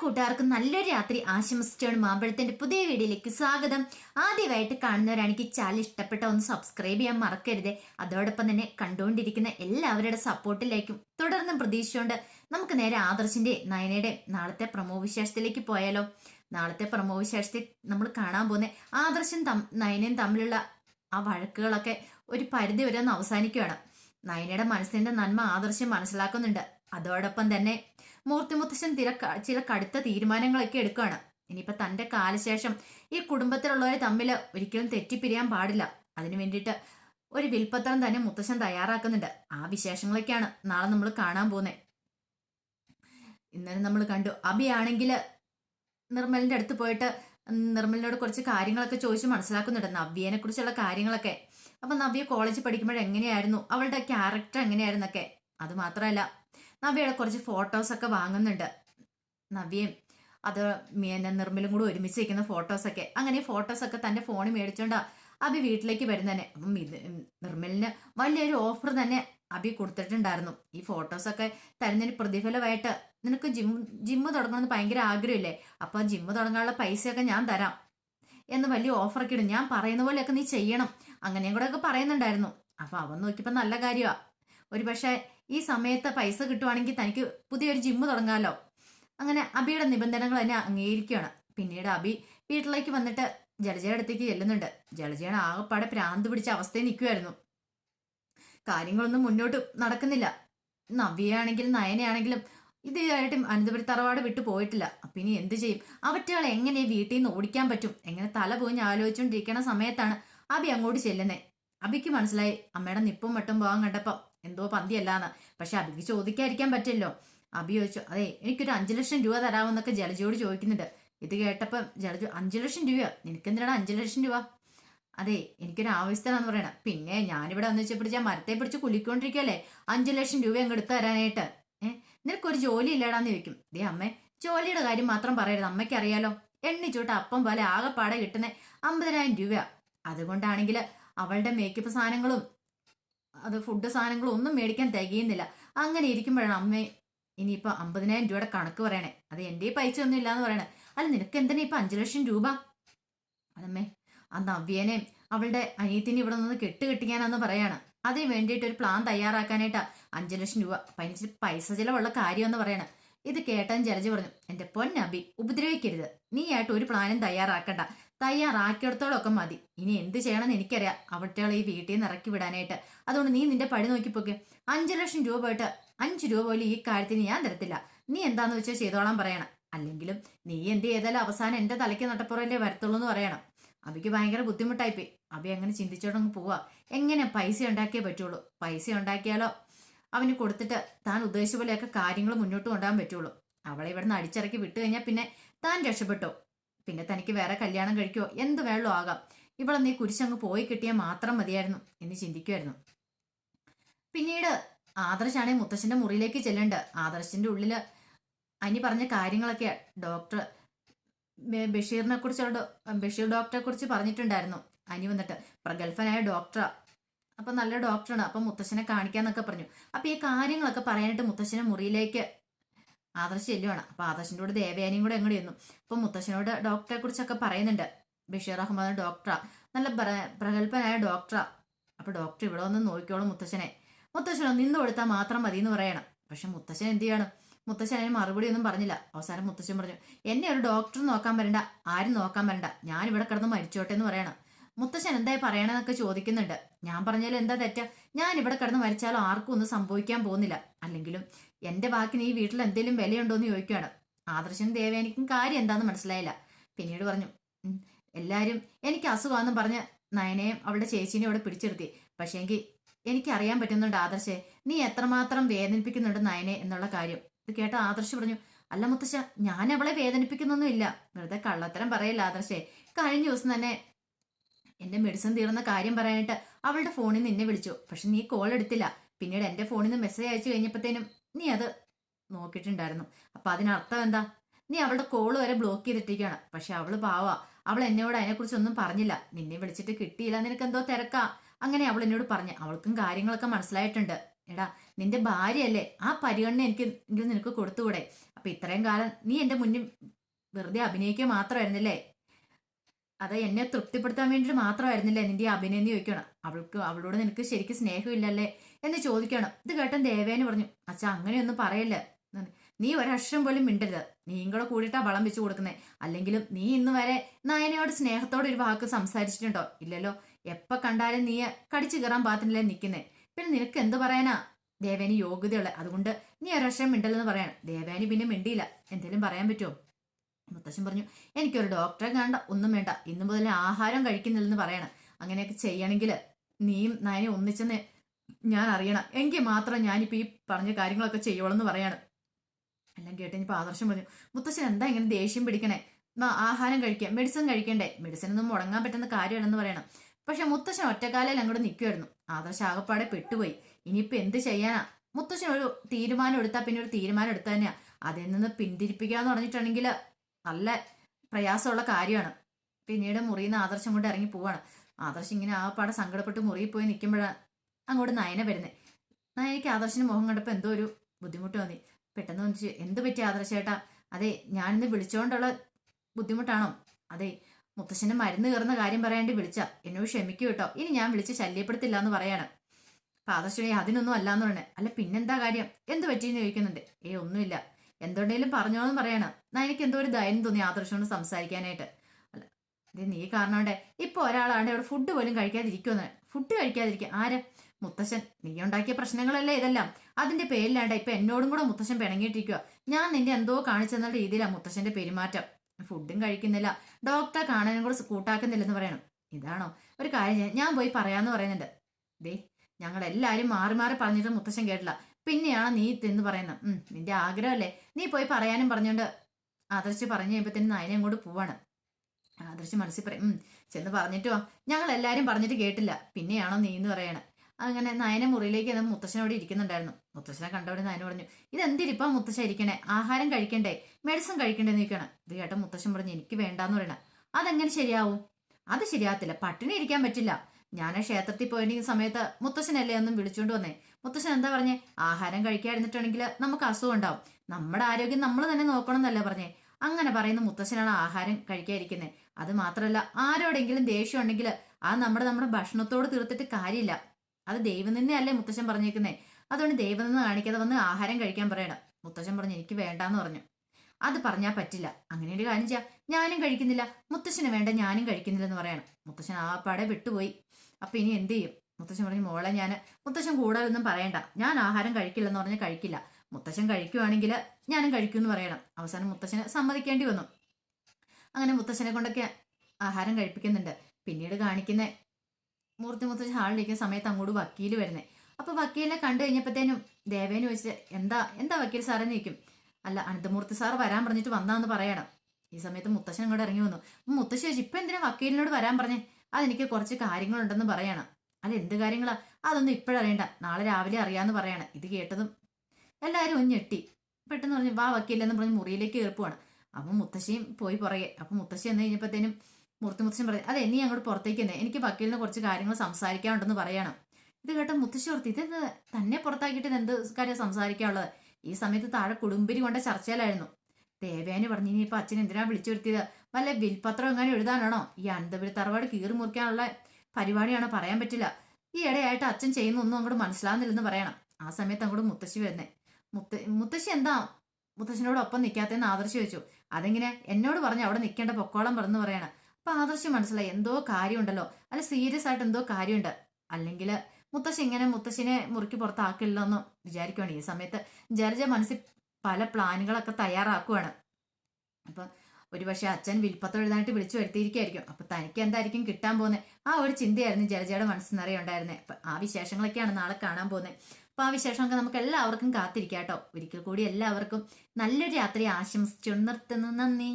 കൂട്ടുകാർക്കും നല്ലൊരു രാത്രി ആശംസിച്ചാണ് മാമ്പഴത്തിന്റെ പുതിയ വീഡിയോയിലേക്ക് സ്വാഗതം. ആദ്യമായിട്ട് കാണുന്നവരാണെങ്കിൽ ചാനൽ ഇഷ്ടപ്പെട്ട ഒന്ന് സബ്സ്ക്രൈബ് ചെയ്യാൻ മറക്കരുത്. അതോടൊപ്പം തന്നെ കണ്ടുകൊണ്ടിരിക്കുന്ന എല്ലാവരുടെ സപ്പോർട്ടിലേക്കും തുടർന്നും പ്രതീക്ഷിച്ചുകൊണ്ട് നമുക്ക് നേരെ ആദർശിന്റെ നയനയുടെ നാളത്തെ പ്രമോ വിശേഷത്തിലേക്ക് പോയാലോ. നാളത്തെ പ്രമോ വിശേഷത്തിൽ നമ്മൾ കാണാൻ പോകുന്ന ആദർശൻ തം നയനയും തമ്മിലുള്ള ആ വഴക്കുകളൊക്കെ ഒരു പരിധി വരെ ഒന്ന് അവസാനിക്കുകയാണ്. നയനയുടെ മനസ്സിന്റെ നന്മ ആദർശം മനസ്സിലാക്കുന്നുണ്ട്. അതോടൊപ്പം തന്നെ മൂർത്തി മുത്തശ്ശൻ തിര ചില കടുത്ത തീരുമാനങ്ങളൊക്കെ എടുക്കുകയാണ് ഇനിയിപ്പോ തന്റെ കാലശേഷം ഈ കുടുംബത്തിലുള്ളവർ തമ്മിൽ ഒരിക്കലും തെറ്റിപ്പിരിയാൻ പാടില്ല. അതിനു വേണ്ടിയിട്ട് ഒരു വിൽപ്പത്രം തന്നെ മുത്തശ്ശൻ തയ്യാറാക്കുന്നുണ്ട്. ആ വിശേഷങ്ങളൊക്കെയാണ് നാളെ നമ്മൾ കാണാൻ പോകുന്നത് ഇന്നലെ നമ്മൾ കണ്ടു. അബിയാണെങ്കിൽ നിർമ്മലിന്റെ അടുത്ത് പോയിട്ട് നിർമ്മലിനോട് കുറച്ച് കാര്യങ്ങളൊക്കെ ചോദിച്ച് മനസ്സിലാക്കുന്നുണ്ട്. നവ്യനെ കുറിച്ചുള്ള കാര്യങ്ങളൊക്കെ. അപ്പൊ നവ്യ കോളേജിൽ പഠിക്കുമ്പോൾ എങ്ങനെയായിരുന്നു അവളുടെ ക്യാരക്ടർ എങ്ങനെയായിരുന്നൊക്കെ. അത് മാത്രമല്ല നവ്യയുടെ കുറച്ച് ഫോട്ടോസ് ഒക്കെ വാങ്ങുന്നുണ്ട്. നവ്യയും അത് എന്നെ നിർമ്മലും കൂടെ ഒരുമിച്ച് വയ്ക്കുന്ന ഫോട്ടോസൊക്കെ അങ്ങനെ ഫോട്ടോസൊക്കെ തന്റെ ഫോണിൽ മേടിച്ചോണ്ടാ അബി വീട്ടിലേക്ക് വരുന്നതന്നെ അപ്പം ഇത് നിർമ്മലിന് വലിയൊരു ഓഫർ തന്നെ അബി കൊടുത്തിട്ടുണ്ടായിരുന്നു. ഈ ഫോട്ടോസൊക്കെ തരുന്നതിന് പ്രതിഫലമായിട്ട് നിനക്ക് ജിം ജിമ്മ് തുടങ്ങണമെന്ന് ഭയങ്കര ആഗ്രഹമില്ലേ? അപ്പോൾ ജിമ്മ് തുടങ്ങാനുള്ള പൈസയൊക്കെ ഞാൻ തരാം എന്ന് വലിയ ഓഫറൊക്കെ ഇടും. ഞാൻ പറയുന്ന പോലെയൊക്കെ നീ ചെയ്യണം. അങ്ങനെയും കൂടെ ഒക്കെ പറയുന്നുണ്ടായിരുന്നു. അപ്പോൾ അവൻ നോക്കിയപ്പോൾ നല്ല കാര്യമാണ് ഒരു പക്ഷേ ഈ സമയത്ത് പൈസ കിട്ടുവാണെങ്കിൽ തനിക്ക് പുതിയൊരു ജിമ്മ് തുടങ്ങാമല്ലോ അങ്ങനെ അബിയുടെ നിബന്ധനകൾ തന്നെ അംഗീകരിക്കുകയാണ്. പിന്നീട് അബി വീട്ടിലേക്ക് വന്നിട്ട് ജലജയുടെ അടുത്തേക്ക് ചെല്ലുന്നുണ്ട്. ജലജയുടെ ആകെപ്പാടെ പ്രാന്ത് പിടിച്ച അവസ്ഥയിൽ നിൽക്കുമായിരുന്നു കാര്യങ്ങളൊന്നും മുന്നോട്ട് നടക്കുന്നില്ല. നവ്യയാണെങ്കിലും നയനയാണെങ്കിലും ഇതായിട്ടും അനന്തപുരി തറവാട് വിട്ടു പോയിട്ടില്ല. അപ്പം ഇനി എന്ത് ചെയ്യും? അവറ്റകളെ എങ്ങനെ വീട്ടിൽ നിന്ന് ഓടിക്കാൻ പറ്റും? എങ്ങനെ തല പോഞ്ഞ് ആലോചിച്ചുകൊണ്ടിരിക്കുന്ന സമയത്താണ് അബി അങ്ങോട്ട് ചെല്ലുന്നത് അബിക്ക് മനസ്സിലായി അമ്മയുടെ നിപ്പും മട്ടും പോകാൻ കണ്ടപ്പം എന്തോ പന്തിയല്ലാന്ന്. പക്ഷെ അബിക്ക് ചോദിക്കാതിരിക്കാൻ പറ്റില്ലോ അബി ചോദിച്ചു അതെ എനിക്കൊരു അഞ്ചു ലക്ഷം രൂപ തരാമെന്നൊക്കെ ജലജയോട് ചോദിക്കുന്നുണ്ട്. ഇത് കേട്ടപ്പം ജലജു അഞ്ചു ലക്ഷം രൂപയോ? നിനക്കെന്തിനാണ് അഞ്ചു ലക്ഷം രൂപ? അതെ എനിക്കൊരു ആവശ്യത്തിനാന്ന് പറയണം. പിന്നെ ഞാനിവിടെ വന്ന് പിടിച്ച മരത്തെ പിടിച്ച് കുലിക്കൊണ്ടിരിക്കല്ലേ അഞ്ചു ലക്ഷം രൂപ അങ്ങ് എടുത്തു തരാനായിട്ട്. ഏഹ് നിനക്കൊരു ജോലി ഇല്ലടാന്ന് ചോദിക്കും. ദേ അമ്മേ ജോലിയുടെ കാര്യം മാത്രം പറയരുത്. അമ്മയ്ക്ക് അറിയാലോ ചൂട്ട അപ്പം പോലെ ആകെപ്പാടെ കിട്ടുന്ന അമ്പതിനായിരം രൂപ അതുകൊണ്ടാണെങ്കിൽ അവളുടെ മേക്കപ്പ് സാധനങ്ങളും അത് ഫുഡ് സാധനങ്ങളൊന്നും മേടിക്കാൻ തികയുന്നില്ല. അങ്ങനെ ഇരിക്കുമ്പോഴാണ് അമ്മേ ഇനിയിപ്പോൾ അമ്പതിനായിരം രൂപയുടെ കണക്ക് പറയണേ. അത് എന്റെ പൈസ ഒന്നും ഇല്ലാന്ന് പറയണേ. അല്ല നിനക്ക് എന്തിനാ ഇപ്പം അഞ്ചു ലക്ഷം രൂപ? അതമ്മേ ആ നവ്യനെ അവളുടെ അനിയത്തിനെ ഇവിടെ നിന്ന് കെട്ട് കെട്ടിക്കാനാന്ന് പറയാണ്. അതിന് വേണ്ടിയിട്ട് ഒരു പ്ലാൻ തയ്യാറാക്കാനായിട്ടാ അഞ്ചു ലക്ഷം രൂപ പതിനഞ്ച് പൈസ ചിലവുള്ള കാര്യമെന്ന് പറയണ. ഇത് കേട്ടാൻ ജലജ പറഞ്ഞു എന്റെ പൊന്നബി ഉപദ്രവിക്കരുത്. നീ ആയിട്ട് ഒരു പ്ലാനും തയ്യാറാക്കണ്ട. തയ്യാറാക്കിയിടത്തോളമൊക്കെ മതി. ഇനി എന്ത് ചെയ്യണമെന്ന് എനിക്കറിയാം. അവിടുത്തെ ഈ വീട്ടിൽ നിന്ന് ഇറക്കി വിടാനായിട്ട്. അതുകൊണ്ട് നീ നിന്റെ പടി നോക്കിപ്പോക്കെ അഞ്ചു ലക്ഷം രൂപ പോയിട്ട് അഞ്ചു രൂപ പോലും ഈ കാര്യത്തിന് ഞാൻ തരത്തില്ല. നീ എന്താന്ന് വെച്ചാൽ ചെയ്തോളാൻ പറയണം. അല്ലെങ്കിലും നീ എന്ത് ചെയ്താലും അവസാനം എന്റെ തലയ്ക്ക് നട്ടപ്പുറല്ലേ വരത്തുള്ളൂ എന്ന് പറയണം. അബിക്ക് ഭയങ്കര ബുദ്ധിമുട്ടായിപ്പോയി. അബി അങ്ങനെ ചിന്തിച്ചോടങ്ങ് പോവാ. എങ്ങനെ പൈസ ഉണ്ടാക്കിയേ പറ്റുള്ളൂ. പൈസ ഉണ്ടാക്കിയാലോ അവന് കൊടുത്തിട്ട് താൻ ഉദ്ദേശിച്ച പോലെയൊക്കെ കാര്യങ്ങൾ മുന്നോട്ട് കൊണ്ടുപോകാൻ പറ്റുള്ളൂ. അവളെ ഇവിടുന്ന് അടിച്ചിറക്കി വിട്ടു കഴിഞ്ഞാൽ പിന്നെ താൻ രക്ഷപ്പെട്ടു? പിന്നെ തനിക്ക് വേറെ കല്യാണം കഴിക്കോ എന്ത് വേണമല്ലോ ആകാം. ഇവളെ നീ കുരിശങ്ങ് പോയി കിട്ടിയാൽ മാത്രം മതിയായിരുന്നു എന്ന് ചിന്തിക്കുമായിരുന്നു പിന്നീട് ആദർശാണെങ്കിൽ മുത്തശ്ശന്റെ മുറിയിലേക്ക് ചെല്ലണ്ട്. ആദർശിന്റെ ഉള്ളിൽ അനി പറഞ്ഞ കാര്യങ്ങളൊക്കെ ഡോക്ടർ ബഷീറിനെ കുറിച്ചുള്ള ബഷീർ ഡോക്ടറെ കുറിച്ച് പറഞ്ഞിട്ടുണ്ടായിരുന്നു. അനി വന്നിട്ട് പ്രഗത്ഭനായ ഡോക്ടറാ. അപ്പൊ നല്ല ഡോക്ടറാണ്. അപ്പൊ മുത്തശ്ശനെ കാണിക്കാന്നൊക്കെ പറഞ്ഞു. അപ്പൊ ഈ കാര്യങ്ങളൊക്കെ പറയാനായിട്ട് മുത്തശ്ശനെ മുറിയിലേക്ക് ആദർശ് ചെല്ലുവാണ്. അപ്പൊ ആദർശിന്റെ കൂടെ ദേവയാനിയും കൂടെ എങ്ങോട്ട് ചെന്നു. അപ്പൊ മുത്തശ്ശനോട് ഡോക്ടറെ കുറിച്ചൊക്കെ പറയുന്നുണ്ട്. ബഷീർ അഹമ്മദ് ഡോക്ടറാ നല്ല പ്രഗത്ഭനായ ഡോക്ടറാ അപ്പൊ ഡോക്ടർ ഇവിടെ വന്ന് നോക്കിയോളും മുത്തശ്ശനെ. മുത്തശ്ശനോ നിന്ന് കൊടുത്താൽ മാത്രം മതി എന്ന് പറയണം. പക്ഷെ മുത്തശ്ശൻ എന്ത് ചെയ്യണം? മുത്തശ്ശൻ അതിന് മറുപടി ഒന്നും പറഞ്ഞില്ല. അവസാനം മുത്തശ്ശൻ പറഞ്ഞു എന്നെ ഒരു ഡോക്ടർ നോക്കാൻ വരണ്ട. ആരും നോക്കാൻ വരണ്ട. ഞാൻ ഇവിടെ കിടന്ന് മരിച്ചോട്ടെ എന്ന് പറയണം. മുത്തശ്ശൻ എന്തായി പറയണെന്നൊക്കെ ചോദിക്കുന്നുണ്ട്. ഞാൻ പറഞ്ഞാലും എന്താ തെറ്റ? ഞാൻ ഇവിടെ കിടന്ന് മരിച്ചാലും ആർക്കും ഒന്നും സംഭവിക്കാൻ പോകുന്നില്ല. അല്ലെങ്കിലും എന്റെ വാക്കിന് ഈ വീട്ടിൽ എന്തെങ്കിലും വിലയുണ്ടോ എന്ന് ചോദിക്കുകയാണ് ആദർശനും ദേവേനിക്കും കാര്യം എന്താന്ന് മനസ്സിലായില്ല. പിന്നീട് പറഞ്ഞു എല്ലാരും എനിക്ക് അസുഖമാണെന്ന് പറഞ്ഞ് നയനയും അവളുടെ ചേച്ചീനെ അവിടെ പിടിച്ചിരുത്തി. പക്ഷേങ്കിൽ എനിക്ക് അറിയാൻ പറ്റുന്നുണ്ട് ആദർശെ നീ എത്രമാത്രം വേദനിപ്പിക്കുന്നുണ്ട് നയനെ എന്നുള്ള കാര്യം. ഇത് കേട്ട ആദർശ് പറഞ്ഞു അല്ല മുത്തശ്ശ ഞാൻ അവളെ വേദനിപ്പിക്കുന്നൊന്നും ഇല്ല വെറുതെ കള്ളത്തരം പറയില്ല ആദർശേ. കഴിഞ്ഞ ദിവസം തന്നെ എന്റെ മെഡിസിൻ തീർന്ന കാര്യം പറയാനായിട്ട് അവളുടെ ഫോണിൽ നിന്നെ വിളിച്ചു. പക്ഷെ നീ കോൾ എടുത്തില്ല. പിന്നീട് എന്റെ ഫോണിൽ നിന്ന് മെസ്സേജ് അയച്ചു കഴിഞ്ഞപ്പോഴത്തേനും നീ അത് നോക്കിയിട്ടുണ്ടായിരുന്നു. അപ്പൊ അതിനർത്ഥം എന്താ? നീ അവളുടെ കോൾ വരെ ബ്ലോക്ക് ചെയ്തിട്ടിരിക്കുകയാണ്. പക്ഷെ അവൾ പാവാ. അവൾ എന്നോട് അതിനെക്കുറിച്ച് ഒന്നും പറഞ്ഞില്ല. നിന്നെ വിളിച്ചിട്ട് കിട്ടിയില്ല. നിനക്ക് എന്തോ തിരക്കാ. അങ്ങനെ അവൾ എന്നോട് പറഞ്ഞു. അവൾക്കും കാര്യങ്ങളൊക്കെ മനസ്സിലായിട്ടുണ്ട്. എടാ നിന്റെ ഭാര്യയല്ലേ? ആ പരിഗണന എനിക്ക് എങ്കിലും നിനക്ക് കൊടുത്തുകൂടെ? അപ്പൊ ഇത്രയും കാലം നീ എന്റെ മുന്നിൽ വെറുതെ അഭിനയിക്കുക മാത്രമായിരുന്നില്ലേ? അത് എന്നെ തൃപ്തിപ്പെടുത്താൻ വേണ്ടി മാത്രമായിരുന്നില്ലേ നിന്റെ അഭിനയം ചോദിക്കണം. അവൾക്ക് അവളോട് നിനക്ക് ശരിക്കും സ്നേഹമില്ലല്ലേ എന്ന് ചോദിക്കണം. ഇത് കേട്ടൻ ദേവേന് പറഞ്ഞു അച്ഛ അങ്ങനെയൊന്നും പറയല്ല? നീ ഒരക്ഷരം പോലും മിണ്ടരുത്. നീയും കൂടെ കൂടിയിട്ടാ വളം വെച്ചു കൊടുക്കുന്നേ. അല്ലെങ്കിലും നീ ഇന്ന് വരെ നയനയോട് സ്നേഹത്തോടെ ഒരു വാക്ക് സംസാരിച്ചിട്ടുണ്ടോ? ഇല്ലല്ലോ. എപ്പ കണ്ടാലും നീ കടിച്ചു കയറാൻ പാത്തിനല്ലേ നിൽക്കുന്നേ പിന്നെ നിനക്ക് എന്ത് പറയാനാ? ദേവേനി യോഗ്യതയുള്ള അതുകൊണ്ട് നീ ഒരക്ഷരം മിണ്ടല്ലെന്ന് പറയണം. ദേവേനി പിന്നെ മിണ്ടിയില്ല. എന്തെങ്കിലും പറയാൻ പറ്റുമോ മുത്തശ്ശൻ പറഞ്ഞു എനിക്കൊരു ഡോക്ടറെ കാണണ്ട ഒന്നും വേണ്ട. ഇന്നു മുതൽ ആഹാരം കഴിക്കുന്നില്ലെന്ന് പറയണം. അങ്ങനെയൊക്കെ ചെയ്യണമെങ്കിൽ നീയും നയനെ ഒന്നിച്ചെന്ന് ഞാൻ അറിയണം. എങ്കിൽ മാത്രം ഞാനിപ്പോൾ ഈ പറഞ്ഞ കാര്യങ്ങളൊക്കെ ചെയ്യുള്ളൂ പറയാണ്. എല്ലാം കേട്ട് ഇനിയിപ്പോൾ ആദർശം പറഞ്ഞു മുത്തശ്ശൻ എന്താ ഇങ്ങനെ ദേഷ്യം പിടിക്കണേ? ആഹാരം കഴിക്കുക മെഡിസിൻ കഴിക്കണ്ടേ? മെഡിസിൻ ഒന്നും മുടങ്ങാൻ പറ്റുന്ന കാര്യമാണെന്ന് പറയണം. പക്ഷെ മുത്തശ്ശൻ ഒറ്റക്കാലയിൽ അങ്ങോട്ട് നിൽക്കുമായിരുന്നു ആദർശം ആകപ്പാടെ പെട്ടുപോയി. ഇനിയിപ്പോൾ എന്ത് ചെയ്യാനാ? മുത്തശ്ശൻ ഒരു തീരുമാനം എടുത്താൽ പിന്നെ ഒരു തീരുമാനം എടുത്താൽ തന്നെയാണ് അതിൽ നിന്ന് പിന്തിരിപ്പിക്കുക എന്ന് പറഞ്ഞിട്ടുണ്ടെങ്കിൽ നല്ല പ്രയാസമുള്ള കാര്യമാണ്. പിന്നീട് മുറിയിൽ നിന്ന് ആദർശം കൊണ്ട് ഇറങ്ങി പോവാണ്. ആദർശം ഇങ്ങനെ ആ പാടെ സങ്കടപ്പെട്ട് മുറിയിൽ പോയി നിൽക്കുമ്പോഴാണ് അങ്ങോട്ട് നയന വരുന്നത് നയനയ്ക്ക് ആദർശിന് മുഖം കണ്ടപ്പോൾ എന്തോ ഒരു ബുദ്ധിമുട്ട് തോന്നി. പെട്ടെന്ന് വന്നിച്ച് എന്ത് പറ്റി ആദർശേട്ടാ അതെ ഞാനിന്ന് വിളിച്ചോണ്ടുള്ള ബുദ്ധിമുട്ടാണോ? അതെ മുത്തശ്ശനെ മരുന്ന് കയറുന്ന കാര്യം പറയാണ്ട് വിളിച്ച. എന്നോട് ക്ഷമിക്കൂ കേട്ടോ. ഇനി ഞാൻ വിളിച്ച് ശല്യപ്പെടുത്തില്ല എന്ന് പറയാണ്. അപ്പൊ ആദർശനെ അതിനൊന്നും അല്ലാന്ന് പറഞ്ഞേ. അല്ല പിന്നെന്താ കാര്യം? എന്ത് പറ്റിയെന്ന് ചോദിക്കുന്നുണ്ട്. ഏ ഒന്നുമില്ല. എന്തുണ്ടെങ്കിലും പറഞ്ഞോന്ന് പറയണം. എന്നാ എനിക്ക് എന്തോ ഒരു ധൈര്യം തോന്നി ആദർശനോട് സംസാരിക്കാനായിട്ട്. അല്ല ഇത് നീ കാരണോണ്ടേ ഇപ്പൊ ഒരാളാണ്ട് അവിടെ ഫുഡ് പോലും കഴിക്കാതിരിക്കുമെന്ന് ഫുഡ് കഴിക്കാതിരിക്കുക ആര്? മുത്തശ്ശൻ. നീ ഉണ്ടാക്കിയ പ്രശ്നങ്ങളല്ലേ ഇതെല്ലാം? അതിന്റെ പേരിലാണ്ട ഇപ്പൊ എന്നോടും കൂടെ മുത്തശ്ശൻ പിണങ്ങിയിട്ടിരിക്കുക ഞാൻ നിന്റെ എന്തോ കാണിച്ചെന്ന രീതിയിലാണ് മുത്തശ്ശന്റെ പെരുമാറ്റം. ഫുഡും കഴിക്കുന്നില്ല. ഡോക്ടറെ കാണാനും കൂടെ കൂട്ടാക്കുന്നില്ലെന്ന് പറയണം. ഇതാണോ? ഒരു കാര്യം ഞാൻ പോയി പറയാന്ന് പറയുന്നുണ്ട്. ദേ ഞങ്ങൾ എല്ലാവരും മാറി മാറി പറഞ്ഞിട്ട് മുത്തശ്ശൻ കേട്ടില്ല. പിന്നെയാണ് നീ എന്ന് പറയുന്നത്. നിന്റെ ആഗ്രഹമല്ലേ? നീ പോയി പറയാനും പറഞ്ഞുകൊണ്ട് ആദർശ് പറഞ്ഞു കഴിയുമ്പത്തിന് നയനെ അങ്ങോട്ട് പോവാണ്. ആദർശ് മനസ്സിൽ പറയും ചെന്ന് പറഞ്ഞിട്ട് വാ. ഞങ്ങൾ എല്ലാരും പറഞ്ഞിട്ട് കേട്ടില്ല. പിന്നെയാണോ നീ എന്ന് പറയണേ. അങ്ങനെ നയന മുറിയിലേക്ക് ചെന്ന് മുത്തശ്ശനോട് ഇരിക്കുന്നുണ്ടായിരുന്നു. മുത്തശ്ശനെ കണ്ടവിടെ നയന പറഞ്ഞു ഇതെന്തിരിപ്പാ മുത്തശ്ശ ഇരിക്കണേ? ആഹാരം കഴിക്കണ്ടേ? മെഡിസിൻ കഴിക്കണ്ടേ നിൽക്കണം ഇത് കേട്ട മുത്തശ്ശൻ പറഞ്ഞു എനിക്ക് വേണ്ടാന്ന് പറയണേ. അതെങ്ങനെ ശരിയാവും? അത് ശരിയാകത്തില്ല. പട്ടിണി ഇരിക്കാൻ പറ്റില്ല. ഞാൻ ക്ഷേത്രത്തിൽ പോയിരുന്ന സമയത്ത് മുത്തശ്ശനല്ലേ ഒന്നും വിളിച്ചുകൊണ്ട് വന്നേ. മുത്തശ്ശൻ എന്താ പറഞ്ഞേ? ആഹാരം കഴിക്കാതിരുന്നിട്ടുണ്ടെങ്കിൽ നമുക്ക് അസുഖം ഉണ്ടാവും. നമ്മുടെ ആരോഗ്യം നമ്മൾ തന്നെ നോക്കണം എന്നല്ലേ പറഞ്ഞേ. അങ്ങനെ പറയുന്ന മുത്തശ്ശനാണ് ആഹാരം കഴിക്കാതിരിക്കുന്നത് അത് മാത്രമല്ല ആരോടെങ്കിലും ദേഷ്യം ഉണ്ടെങ്കിൽ അത് നമ്മുടെ നമ്മുടെ ഭക്ഷണത്തോട് തീർത്തിട്ട് കാര്യമില്ല. അത് ദൈവം നിന്നെയല്ലേ മുത്തശ്ശൻ പറഞ്ഞേക്കുന്നേ. അതുകൊണ്ട് ദൈവം നിന്ന് കാണിക്കാതെ വന്ന് ആഹാരം കഴിക്കാൻ പറയണം. മുത്തശ്ശൻ പറഞ്ഞു എനിക്ക് വേണ്ടാന്ന് പറഞ്ഞു. അത് പറഞ്ഞാൽ പറ്റില്ല. അങ്ങനെ ഒരു കാര്യം ചെയ്യാം. ഞാനും കഴിക്കുന്നില്ല. മുത്തശ്ശന് വേണ്ട ഞാനും കഴിക്കുന്നില്ലെന്ന് പറയണം. മുത്തശ്ശൻ ആ പാടെ വിട്ടുപോയി. അപ്പൊ ഇനി എന്ത് ചെയ്യും? മുത്തശ്ശൻ പറഞ്ഞു മോളെ ഞാൻ മുത്തശ്ശൻ കൂടുതലൊന്നും പറയണ്ട. ഞാൻ ആഹാരം കഴിക്കില്ലെന്ന് പറഞ്ഞാൽ കഴിക്കില്ല. മുത്തശ്ശൻ കഴിക്കുവാണെങ്കിൽ ഞാനും കഴിക്കും എന്ന് പറയണം. അവസാനം മുത്തശ്ശനെ സമ്മതിക്കേണ്ടി വന്നു. അങ്ങനെ മുത്തശ്ശനെ കൊണ്ടൊക്കെ ആഹാരം കഴിപ്പിക്കുന്നുണ്ട്. പിന്നീട് കാണിക്കുന്ന മൂർത്തി മുത്തശ്ശൻ ഹാളിലിരിക്കുന്ന സമയത്ത് അങ്ങോട്ട് വക്കീൽ വരുന്നത് അപ്പൊ വക്കീലിനെ കണ്ടു കഴിഞ്ഞപ്പോഴത്തേനും ദേവേന് ചോദിച്ചിട്ട് എന്താ എന്താ വക്കീൽ സാറെ നിൽക്കും അല്ല അനന്തമൂർത്തി സാർ വരാൻ പറഞ്ഞിട്ട് വന്നാന്ന് പറയണം. ഈ സമയത്ത് മുത്തശ്ശൻ അങ്ങോട്ട് ഇറങ്ങി വന്നു. മുത്തശ്ശി ചോദിച്ചു ഇപ്പൊ എന്തിനാ വക്കീലിനോട് വരാൻ പറഞ്ഞേ? അതെനിക്ക് കുറച്ച് കാര്യങ്ങളുണ്ടെന്ന് പറയണം. അത് എന്ത് കാര്യങ്ങളാ? അതൊന്നും ഇപ്പോഴറിയണ്ട നാളെ രാവിലെ അറിയാന്ന് പറയാണ്. ഇത് കേട്ടതും എല്ലാവരും ഒന്ന് ഞെട്ടി. പെട്ടെന്ന് പറഞ്ഞു വാ വക്കീലെന്ന് പറഞ്ഞ് മുറിയിലേക്ക് കയറിപ്പോവാണ്. അപ്പം മുത്തശ്ശിയും പോയി പുറകെ. അപ്പം മുത്തശ്ശി എന്ന് കഴിഞ്ഞപ്പോഴത്തേനും മുർത്തി മുത്തശ്ശൻ പറഞ്ഞു അതെ നീ അങ്ങോട്ട് പുറത്തേക്ക് തന്നെ എനിക്ക് വക്കീലിന് കുറച്ച് കാര്യങ്ങൾ സംസാരിക്കാനുണ്ടെന്ന് പറയണം. ഇത് കേട്ട മുത്തശ്ശി ഓർത്തി ഇത് തന്നെ പുറത്താക്കിയിട്ട് എന്ത് കാര്യം സംസാരിക്കാനുള്ളത്? ഈ സമയത്ത് താഴെ കുടുംബരി കൊണ്ട ചർച്ചയിലായിരുന്നു. ദേവേന് പറഞ്ഞു ഇനിയിപ്പോൾ അച്ഛൻ എന്തിനാ വിളിച്ചു വരുത്തിയത്? വല്ല വിൽപത്രം എങ്ങനെ എഴുതാനാണോ? ഈ അനന്തപുരി തറവാട് കീറി മുറിക്കാനുള്ള പരിപാടിയാണോ പറയാൻ പറ്റില്ല. ഈ ഇടയായിട്ട് അച്ഛൻ ചെയ്യുന്ന ഒന്നും അങ്ങോട്ട് മനസ്സിലാകുന്നില്ലെന്ന് പറയണം. ആ സമയത്ത് അങ്ങോട്ട് മുത്തശ്ശി വരുന്നേ. മുത്ത മുത്തശ്ശി എന്താ മുത്തശ്ശനോടൊപ്പം നിൽക്കാത്തതെന്ന് ആദർശി വെച്ചു അതെങ്ങനെ എന്നോട് പറഞ്ഞു അവിടെ നിൽക്കേണ്ട പൊക്കോളം പറഞ്ഞു പറയണം. അപ്പൊ ആദർശി മനസ്സിലായി എന്തോ കാര്യമുണ്ടല്ലോ. അല്ല സീരിയസ് ആയിട്ട് എന്തോ കാര്യമുണ്ട്. അല്ലെങ്കിൽ മുത്തശ്ശി ഇങ്ങനെ മുത്തശ്ശിനെ മുറുക്കി പുറത്താക്കില്ല എന്ന് വിചാരിക്കുവാണ്. ഈ സമയത്ത് ജർജ മനസ്സിൽ പല പ്ലാനുകളൊക്കെ തയ്യാറാക്കുവാണ്. അപ്പൊ ഒരുപക്ഷെ അച്ഛൻ വിൽപ്പത്ത് എഴുതാനായിട്ട് വിളിച്ചു വരുത്തിയിരിക്കായിരിക്കും അപ്പൊ തനിക്ക് എന്തായിരിക്കും കിട്ടാൻ പോകുന്നത് ആ ഒരു ചിന്തയായിരുന്നു ജലജയുടെ മനസ്സിൽ നിറയെ ഉണ്ടായിരുന്നത് അപ്പൊ ആ വിശേഷങ്ങളൊക്കെയാണ് നാളെ കാണാൻ പോകുന്നത് അപ്പൊ ആ വിശേഷമൊക്കെ നമുക്ക് എല്ലാവർക്കും കാത്തിരിക്കാം കേട്ടോ. ഒരിക്കൽ കൂടി എല്ലാവർക്കും നല്ലൊരു രാത്രി ആശംസിച്ചു നിർത്തുന്നു. നന്ദി.